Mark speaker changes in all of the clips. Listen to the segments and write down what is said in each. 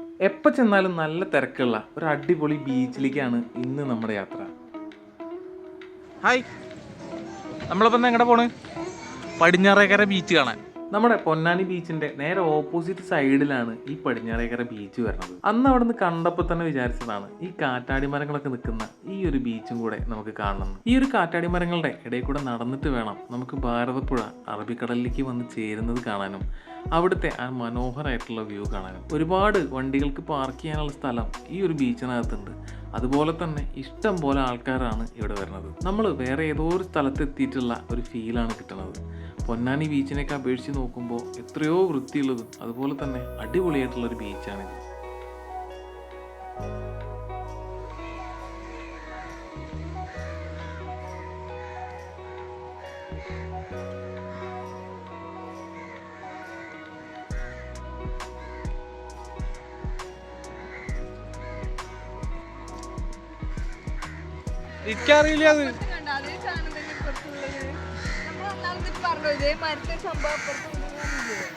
Speaker 1: എപ്പോൾ ചെന്നാലും നല്ല തിരക്കുള്ള ഒരു അടിപൊളി ബീച്ചിലേക്കാണ് ഇന്ന് നമ്മുടെ യാത്ര.
Speaker 2: ഹായ്. നമ്മളിപ്പോൾ എങ്ങനെ പോണ്? പടിഞ്ഞാറേക്കര ബീച്ച് കാണാൻ.
Speaker 1: നമ്മുടെ പൊന്നാനി ബീച്ചിന്റെ നേരെ ഓപ്പോസിറ്റ് സൈഡിലാണ് ഈ പടിഞ്ഞാറേക്കര ബീച്ച് വരുന്നത്. അന്ന് അവിടെ നിന്ന് കണ്ടപ്പോൾ തന്നെ വിചാരിച്ചതാണ് ഈ കാറ്റാടി മരങ്ങളൊക്കെ നിൽക്കുന്ന ഈ ഒരു ബീച്ചും കൂടെ നമുക്ക് കാണണം. ഈ ഒരു കാറ്റാടി മരങ്ങളുടെ ഇടയിൽ കൂടെ നടന്നിട്ട് വേണം നമുക്ക് ഭാരതപ്പുഴ അറബിക്കടലിലേക്ക് വന്ന് ചേരുന്നത് കാണാനും. അവിടുത്തെ ആ മനോഹരമായിട്ടുള്ള വ്യൂ കാണാനും ഒരുപാട് വണ്ടികൾക്ക് പാർക്ക് ചെയ്യാനുള്ള സ്ഥലം ഈ ഒരു ബീച്ചിനകത്തുണ്ട് അതുപോലെ തന്നെ ഇഷ്ടം പോലെ ആൾക്കാരാണ് ഇവിടെ വരുന്നത്. നമ്മൾ വേറെ ഏതോ ഒരു സ്ഥലത്തെത്തിയിട്ടുള്ള ഒരു ഫീലാണ് കിട്ടുന്നത്. പൊന്നാനി ബീച്ചിനെയൊക്കെ അപേക്ഷിച്ച് നോക്കുമ്പോൾ എത്രയോ വൃത്തിയുള്ളതും അതുപോലെ തന്നെ അടിപൊളിയായിട്ടുള്ള ഒരു ബീച്ചാണിത്
Speaker 2: എനിക്കറിയില്ല അത്.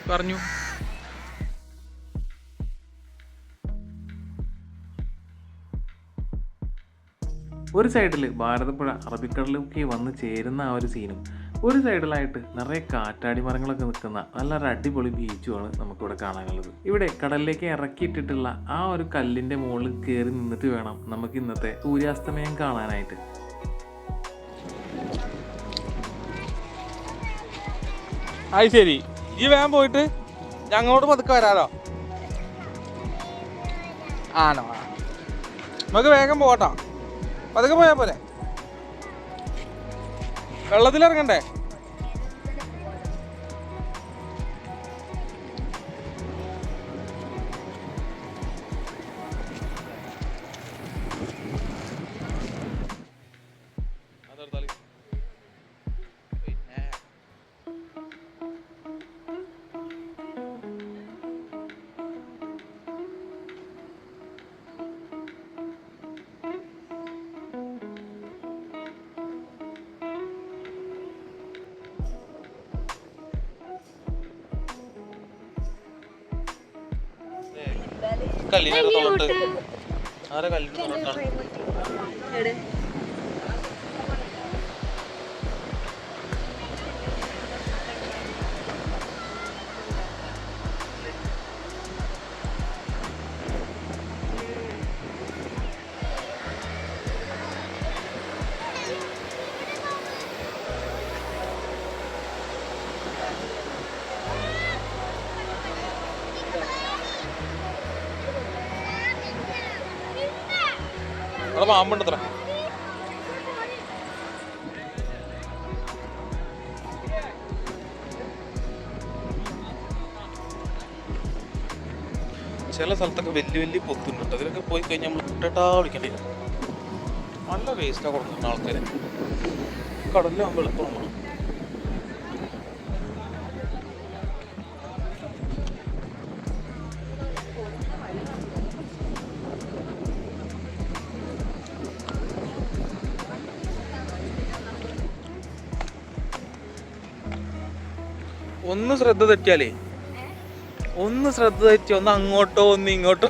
Speaker 3: പറഞ്ഞു.
Speaker 1: ഒരു സൈഡിൽ ഭാരതപ്പുഴ അറബിക്കടലൊക്കെ വന്ന് ചേരുന്ന ആ ഒരു സീനും ഒരു സൈഡിലായിട്ട് നിറയെ കാറ്റാടി മരങ്ങളൊക്കെ നിൽക്കുന്ന നല്ലൊരു അടിപൊളി ബീച്ചുമാണ് നമുക്കിവിടെ കാണാനുള്ളത്. ഇവിടെ കടലിലേക്ക് ഇറക്കിയിട്ടിട്ടുള്ള ആ ഒരു കല്ലിന്റെ മുകളിൽ കയറി നിന്നിട്ട് വേണം നമുക്ക് ഇന്നത്തെ സൂര്യാസ്തമയം കാണാനായിട്ട്.
Speaker 2: അത് ശരി. ഈ വേഗം പോയിട്ട് ഞങ്ങളോട് പതുക്കെ വരാലോ? ആണോ. നമുക്ക് വേഗം പോകട്ടോ. പതുക്കെ പോയാൽ പോരെ. വെള്ളത്തിലിറങ്ങണ്ടേ? കല്ലിനെ തൊള്ളിട്ട് ആരെ കല്ലിന് തൊള്ളിട്ടാണ് അവിടെ പാമ്പുണ്ട് അത്ര. ചില സ്ഥലത്തൊക്കെ വലിയ വലിയ പൊത്തുണ്ട് അതിലൊക്കെ പോയി കഴിഞ്ഞാൽ നമ്മൾ കുട്ടേട്ടാ വിളിക്കേണ്ടി നല്ല വേസ്റ്റാണ് കൊടുക്കുന്ന ആൾക്കാർ കടലിലാകുമ്പോൾ എളുപ്പമാണ് ഒന്ന് ശ്രദ്ധ തെറ്റിയാലേ? ഒന്ന് ശ്രദ്ധ തെറ്റി ഒന്ന് അങ്ങോട്ടോ ഒന്ന് ഇങ്ങോട്ടോ.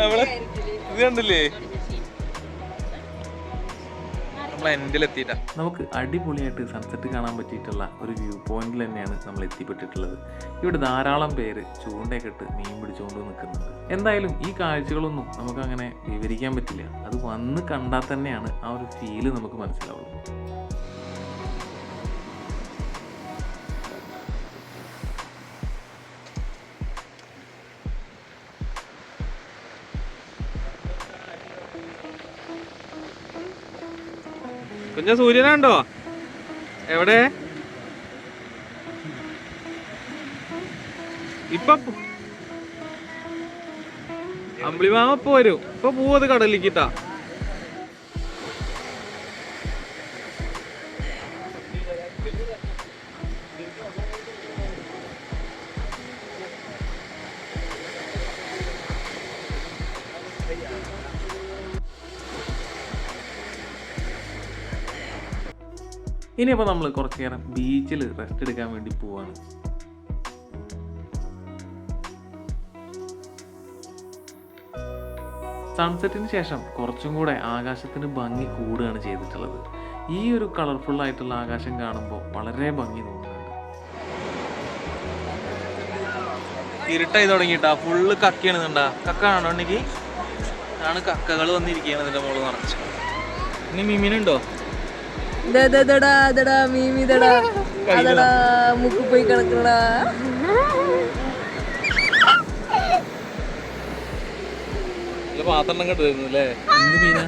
Speaker 2: നമ്മളെ ഇത് കണ്ടില്ലേ?
Speaker 1: നമുക്ക് അടിപൊളിയായിട്ട് സൺസെറ്റ് കാണാൻ പറ്റിയിട്ടുള്ള ഒരു വ്യൂ പോയിന്റിൽ തന്നെയാണ് നമ്മൾ എത്തിപ്പെട്ടിട്ടുള്ളത്. ഇവിടെ ധാരാളം പേര് ചൂണ്ടയൊക്കെ ഇട്ട് മീൻ പിടിച്ചുകൊണ്ട് നിൽക്കുന്നുണ്ട്. എന്തായാലും ഈ കാഴ്ചകളൊന്നും നമുക്ക് അങ്ങനെ വിവരിക്കാൻ പറ്റില്ല. അത് വന്ന് കണ്ടാൽ തന്നെയാണ് ആ ഒരു ഫീൽ നമുക്ക് മനസ്സിലാവുള്ളൂ
Speaker 2: കുഞ്ഞ സൂര്യനുണ്ടോ? എവിടെ? ഇപ്പൊ അമ്പിളിമാമ പോരും ഇപ്പൊ പോവത് കടലിലേക്കിട്ടാ.
Speaker 1: ഇനിയിപ്പോൾ നമ്മൾ കുറച്ച് നേരം ബീച്ചിൽ റെസ്റ്റ് എടുക്കാൻ വേണ്ടി പോവാണ്. സൺസെറ്റിന് ശേഷം കുറച്ചും കൂടെ ആകാശത്തിന് ഭംഗി കൂടുകയാണ് ചെയ്തിട്ടുള്ളത്. ഈ ഒരു കളർഫുൾ ആയിട്ടുള്ള ആകാശം കാണുമ്പോൾ വളരെ ഭംഗി തോന്നുന്നുണ്ട്.
Speaker 2: ഇരുട്ടായി തുടങ്ങിയിട്ടാ. ഫുള്ള് കക്കയാണ് കണ്ടാ കക്ക കാണോ ഉണ്ടെങ്കിൽ ആണ് കക്കകൾ വന്നിരിക്കുകയാണ് ഇതിന്റെ മുകളിൽ നിറച്ച്. ഇനി മീമീനുണ്ടോ?
Speaker 3: ദടാ മീമി ദടാ. അതടാ മുക്ക് പോയി കിടക്കണടാ.
Speaker 2: നല്ല പാത്രം കണ്ടു വരുന്നു അല്ലേ? എന്ത് മീനാ?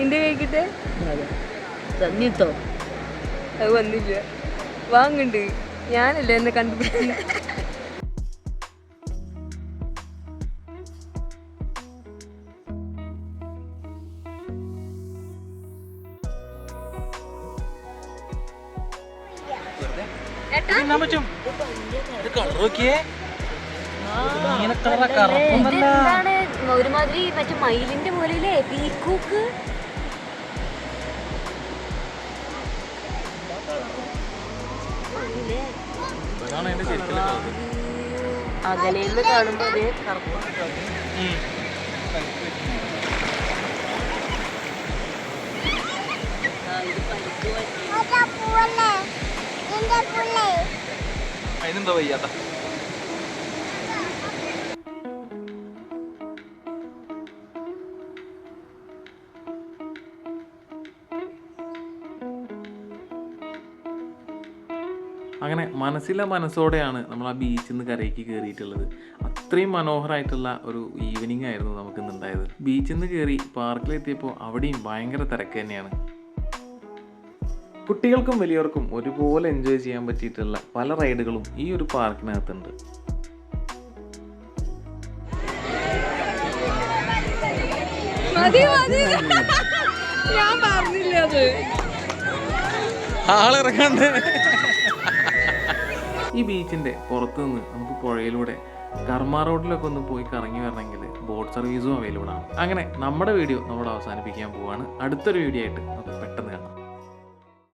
Speaker 3: എന്റെ കഴിക്കട്ടെ തന്നിട്ടോ? അത് വന്നില്ല. വാങ്ങണ്ട്. ഞാനല്ലേ എന്നെ കണ്ടുപിടിച്ച്
Speaker 2: തിന്നാൻ പറ്റും ഇത് കളർ നോക്കിയേ. നീല കളറാ കറുപ്പൊന്നല്ല
Speaker 4: ഒരുമാതിരി മറ്റേ മയിലിന്റെ പോലെയല്ലേ പീക്കൂക്ക്. അകലെന്ന് കാണുമ്പോ അതേ കറുപ്പ്
Speaker 2: അതിനെന്താ വയ്യാത്ത?
Speaker 1: അങ്ങനെ മനസ്സിലെ മനസ്സോടെയാണ് നമ്മൾ ആ ബീച്ചിൽ നിന്ന് കരയ്ക്ക് കയറിയിട്ടുള്ളത് അത്രയും മനോഹരമായിട്ടുള്ള ഒരു ഈവനിങ് ആയിരുന്നു നമുക്ക് ഇന്നുണ്ടായത് ബീച്ചിൽ നിന്ന് കയറി പാർക്കിലെത്തിയപ്പോൾ അവിടെയും ഭയങ്കര തിരക്ക് തന്നെയാണ്. കുട്ടികൾക്കും വലിയവർക്കും ഒരുപോലെ എൻജോയ് ചെയ്യാൻ പറ്റിയിട്ടുള്ള പല റൈഡുകളും ഈ ഒരു പാർക്കിനകത്തുണ്ട്.
Speaker 3: ഞാൻ പറഞ്ഞില്ല അത്.
Speaker 2: ആളിറങ്ങാണ്ട്.
Speaker 1: ഈ ബീച്ചിന്റെ പുറത്തുനിന്ന് നമുക്ക് പുഴയിലൂടെ കർമ്മ റോഡിലൊക്കെ ഒന്ന് പോയി കറങ്ങി വരണമെങ്കിൽ ബോട്ട് സർവീസും അവൈലബിൾ ആണ്. അങ്ങനെ നമ്മുടെ വീഡിയോ നമ്മൾ അവസാനിപ്പിക്കാൻ പോവാണ്. അടുത്തൊരു വീഡിയോ ആയിട്ട് നമുക്ക് പെട്ടെന്ന്